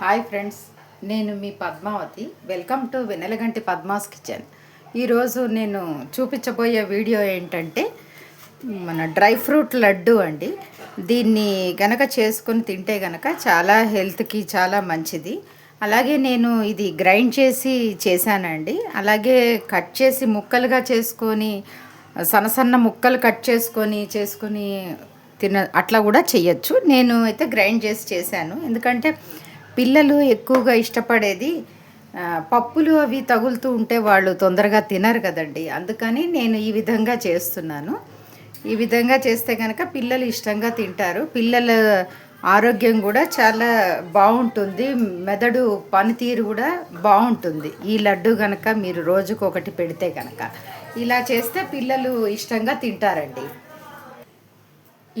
Hi friends నేను మీ Padmavathi. Welcome to Venelaganti Padma's kitchen. ఈరోజు నేను చూపించబోయే వీడియో ఏంటంటే మన డ్రై ఫ్రూట్ లడ్డు అండి. దీన్ని గనక చేసుకొని తింటే గనక చాలా హెల్త్కి చాలా మంచిది. అలాగే నేను ఇది గ్రైండ్ చేసి చేశానండి. అలాగే కట్ చేసి ముక్కలుగా చేసుకొని సన్న సన్న ముక్కలు కట్ చేసుకొని చేసుకొని తిన అట్లా కూడా చేయొచ్చు. నేను అయితే గ్రైండ్ చేసి చేశాను. ఎందుకంటే పిల్లలు ఎక్కువగా ఇష్టపడేది పప్పులు అవి తగులుతూ ఉంటే వాళ్ళు తొందరగా తినరు కదండి. అందుకని నేను ఈ విధంగా చేస్తున్నాను. ఈ విధంగా చేస్తే కనుక పిల్లలు ఇష్టంగా తింటారు. పిల్లల ఆరోగ్యం కూడా చాలా బాగుంటుంది. మెదడు పనితీరు కూడా బాగుంటుంది. ఈ లడ్డు కనుక మీరు రోజుకు ఒకటి పెడితే కనుక ఇలా చేస్తే పిల్లలు ఇష్టంగా తింటారండి.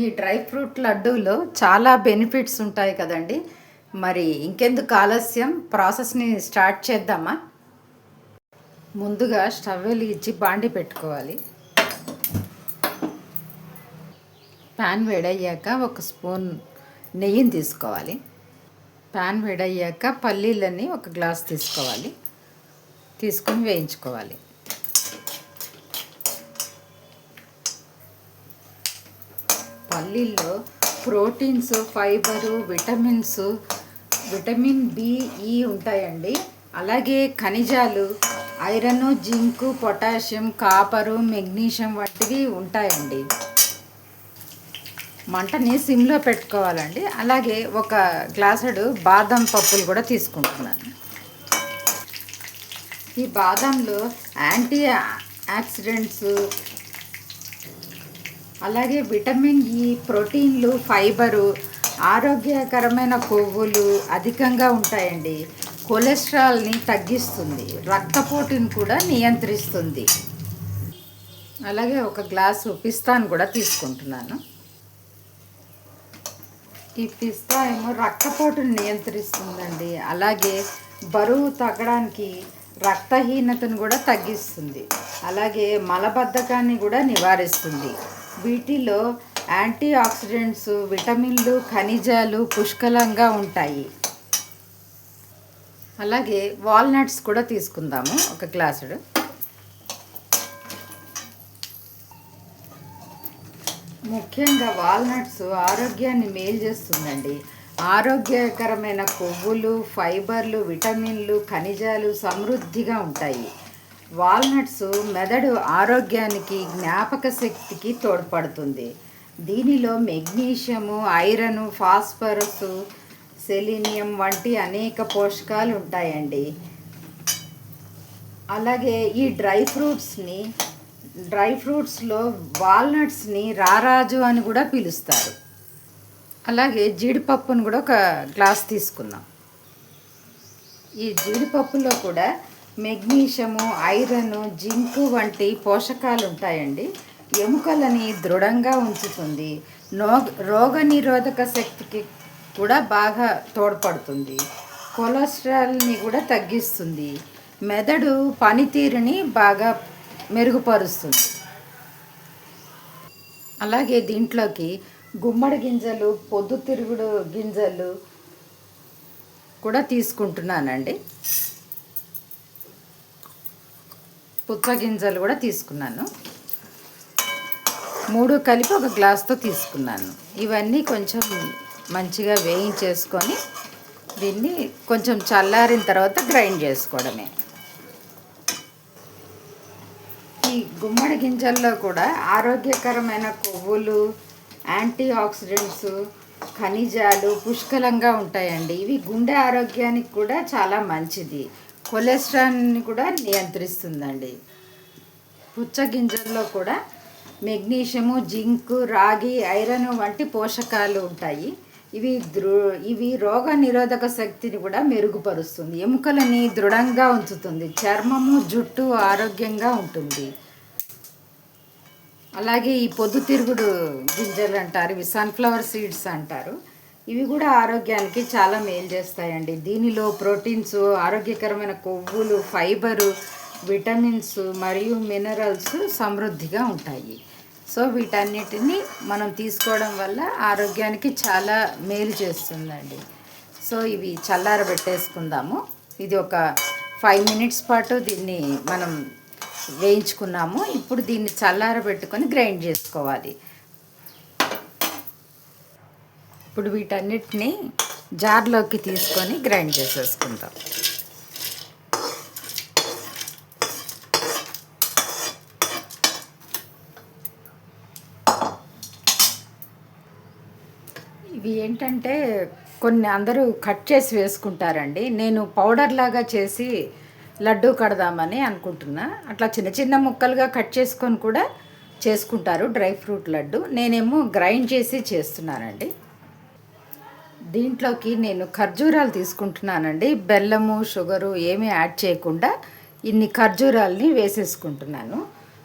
ఈ డ్రై ఫ్రూట్ లడ్డూలో చాలా బెనిఫిట్స్ ఉంటాయి కదండి. మరి ఇంకెందుకు ఆలస్యం? ప్రాసెస్ని స్టార్ట్ చేద్దామా? ముందుగా స్టవ్ వెలిగించి బాండి పెట్టుకోవాలి. ప్యాన్ వేడయ్యాక ఒక స్పూన్ నెయ్యిని తీసుకోవాలి. ప్యాన్ వేడయ్యాక పల్లీలని ఒక గ్లాస్ తీసుకోవాలి. తీసుకొని వేయించుకోవాలి. పల్లీల్లో proteins fibre vitamins vitamin B E ఉంటాయండి. అలాగే ఖనిజాలు iron zinc potassium copper magnesium వంటివి ఉంటాయండి. మంటని సిమ్లో పెట్టుకోవాలండి. అలాగే ఒక గ్లాసుడు బాదం పప్పులు కూడా తీసుకుంటున్నాను. ఈ బాదంలో యాంటీ యాక్సిడెంట్స్ అలాగే విటమిన్ ఈ ప్రోటీన్లు ఫైబరు ఆరోగ్యకరమైన కొవ్వులు అధికంగా ఉంటాయండి. కొలెస్ట్రాల్ని తగ్గిస్తుంది. రక్తపోటుని కూడా నియంత్రిస్తుంది. అలాగే ఒక గ్లాసు పిస్తాను కూడా తీసుకుంటున్నాను. ఈ పిస్తా ఏమో రక్తపోటును నియంత్రిస్తుందండి. అలాగే బరువు తగ్గడానికి రక్తహీనతను కూడా తగ్గిస్తుంది. అలాగే మలబద్ధకాన్ని కూడా నివారిస్తుంది. వీటిలో యాంటీ ఆక్సిడెంట్స్ విటమిన్లు ఖనిజాలు పుష్కలంగా ఉంటాయి. అలాగే వాల్నట్స్ కూడా తీసుకుందాము ఒక గ్లాసుడు. ముఖ్యంగా వాల్నట్స్ ఆరోగ్యాన్ని మేలు చేస్తుందండి. ఆరోగ్యకరమైన కొవ్వులు ఫైబర్లు విటమిన్లు ఖనిజాలు సమృద్ధిగా ఉంటాయి. వాల్నట్స్ మెదడు ఆరోగ్యానికి జ్ఞాపక శక్తికి తోడ్పడుతుంది. దీనిలో మెగ్నీషియము ఐరన్ ఫాస్ఫరస్ సెలీనియం వంటి అనేక పోషకాలు ఉంటాయండి. అలాగే ఈ డ్రై ఫ్రూట్స్ని డ్రై ఫ్రూట్స్లో వాల్నట్స్ని రారాజు అని కూడా పిలుస్తారు. అలాగే జీడిపప్పును కూడా ఒక గ్లాస్ తీసుకుందాం. ఈ జీడిపప్పులో కూడా మెగ్నీషియము ఐరన్ జింక్ వంటి పోషకాలు ఉంటాయండి. ఎముకలని దృఢంగా ఉంచుతుంది. రోగ నిరోధక శక్తికి కూడా బాగా తోడ్పడుతుంది. కొలెస్ట్రాల్ని కూడా తగ్గిస్తుంది. మెదడు పనితీరుని బాగా మెరుగుపరుస్తుంది. అలాగే దీంట్లోకి గుమ్మడి గింజలు పొద్దుతిరుగుడు గింజలు కూడా తీసుకుంటున్నానండి. పుచ్చ గింజలు కూడా తీసుకున్నాను. మూడు కలిపి ఒక గ్లాస్తో తీసుకున్నాను. ఇవన్నీ కొంచెం మంచిగా వేయించేసుకొని దీన్ని కొంచెం చల్లారిన తర్వాత గ్రైండ్ చేసుకోవడమే. ఈ గుమ్మడి గింజల్లో కూడా ఆరోగ్యకరమైన కొవ్వులు యాంటీ ఆక్సిడెంట్స్ ఖనిజాలు పుష్కలంగా ఉంటాయండి. ఇవి గుండె ఆరోగ్యానికి కూడా చాలా మంచిది. కొలెస్ట్రాల్ని కూడా నియంత్రిస్తుందండి. పుచ్చ గింజల్లో కూడా మెగ్నీషియము జింకు రాగి ఐరన్ వంటి పోషకాలు ఉంటాయి. ఇవి దృ ఇవి రోగ నిరోధక శక్తిని కూడా మెరుగుపరుస్తుంది. ఎముకలని దృఢంగా ఉంచుతుంది. చర్మము జుట్టు ఆరోగ్యంగా ఉంటుంది. అలాగే ఈ పొద్దుతిరుగుడు గింజలు అంటారు ఇవి సన్ఫ్లవర్ సీడ్స్ అంటారు. ఇవి కూడా ఆరోగ్యానికి చాలా మేలు చేస్తాయండి. దీనిలో ప్రోటీన్స్ ఆరోగ్యకరమైన కొవ్వులు ఫైబరు విటమిన్స్ మరియు మినరల్స్ సమృద్ధిగా ఉంటాయి. సో వీటన్నిటిని మనం తీసుకోవడం వల్ల ఆరోగ్యానికి చాలా మేలు చేస్తుందండి. సో ఇవి చల్లారబెట్టేసుకుందాము. ఇది ఒక ఫైవ్ మినిట్స్ పాటు దీన్ని మనం వేయించుకున్నాము. ఇప్పుడు దీన్ని చల్లారబెట్టుకొని గ్రైండ్ చేసుకోవాలి. ఇప్పుడు వీటన్నిటిని జార్లోకి తీసుకొని గ్రైండ్ చేసేసుకుందాం. ఇవి ఏంటంటే కొన్ని అందరూ కట్ చేసి వేసుకుంటారండి. నేను పౌడర్ లాగా చేసి లడ్డు కడదామని అనుకుంటున్నా. అట్లా చిన్న చిన్న ముక్కలుగా కట్ చేసుకొని కూడా చేసుకుంటారు డ్రై ఫ్రూట్ లడ్డు. నేనేమో గ్రైండ్ చేసి చేస్తున్నానండి. దీంట్లోకి నేను ఖర్జూరాలు తీసుకుంటున్నానండి. బెల్లము షుగరు ఏమీ యాడ్ చేయకుండా ఇన్ని ఖర్జూరాలని వేసేసుకుంటున్నాను.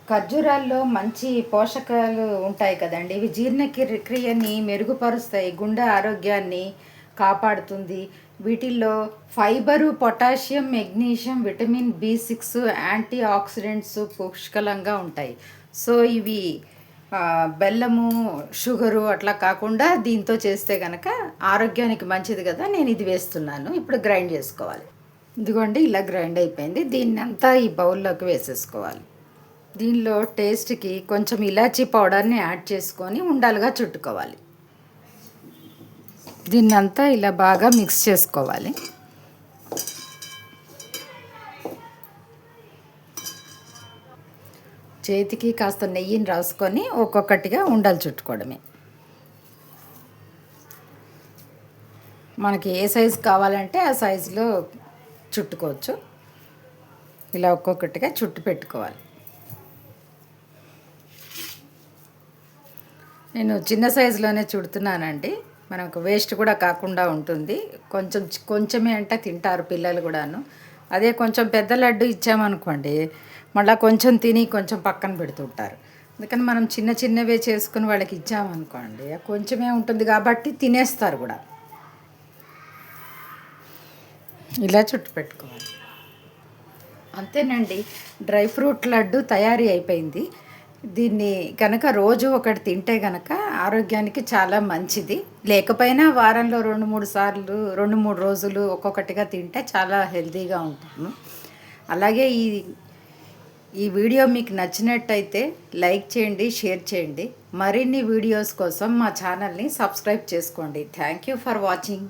ఖర్జూరాల్లో మంచి పోషకాలు ఉంటాయి కదండి. ఇవి జీర్ణక్రియని మెరుగుపరుస్తాయి గుండె ఆరోగ్యాన్ని కాపాడుతుంది. వీటిల్లో fibre potassium magnesium vitamin B six antioxidants పుష్కలంగా ఉంటాయి. సో ఇవి బెల్లము షుగరు అట్లా కాకుండా దీంతో చేస్తే కనుక ఆరోగ్యానికి మంచిది కదా నేను ఇది వేస్తున్నాను. ఇప్పుడు గ్రైండ్ చేసుకోవాలి. ఇదిగోండి ఇలా గ్రైండ్ అయిపోయింది. దీన్ని అంతా ఈ బౌల్లోకి వేసేసుకోవాలి. దీనిలో టేస్ట్కి కొంచెం ఇలాచీ పౌడర్ని యాడ్ చేసుకొని ఉండాలిగా చుట్టుకోవాలి. దీన్నంతా ఇలా బాగా మిక్స్ చేసుకోవాలి. చేతికి కాస్త నెయ్యిని రాసుకొని ఒక్కొక్కటిగా ఉండలు చుట్టుకోవడమే. మనకి ఏ సైజు కావాలంటే ఆ సైజులో చుట్టుకోవచ్చు. ఇలా ఒక్కొక్కటిగా చుట్టు పెట్టుకోవాలి. నేను చిన్న సైజులోనే చుడుతున్నానండి. మనకు వేస్ట్ కూడా కాకుండా ఉంటుంది. కొంచెం కొంచెమే అంటే తింటారు పిల్లలు కూడాను. అదే కొంచెం పెద్ద లడ్డు ఇచ్చామనుకోండి మళ్ళీ కొంచెం తిని కొంచెం పక్కన పెడుతుంటారు. అందుకని మనం చిన్న చిన్నవే చేసుకుని వాళ్ళకి ఇచ్చామనుకోండి కొంచెమే ఉంటుంది కాబట్టి తినేస్తారు కూడా. ఇలా చుట్టు పెట్టుకోవాలి. అంతేనండి. డ్రై ఫ్రూట్ లడ్డు తయారీ అయిపోయింది. దీన్ని కనుక రోజు ఒకటి తింటే కనుక ఆరోగ్యానికి చాలా మంచిది. లేకపోయినా వారంలో రెండు మూడు సార్లు రెండు మూడు రోజులు ఒక్కొక్కటిగా తింటే చాలా హెల్తీగా ఉంటాము. అలాగే ఈ ఈ వీడియో మీకు నచ్చినట్టయితే లైక్ చేయండి షేర్ చేయండి. మరిన్ని వీడియోస్ కోసం మా ఛానల్ని సబ్స్క్రైబ్ చేసుకోండి. Thank you for watching.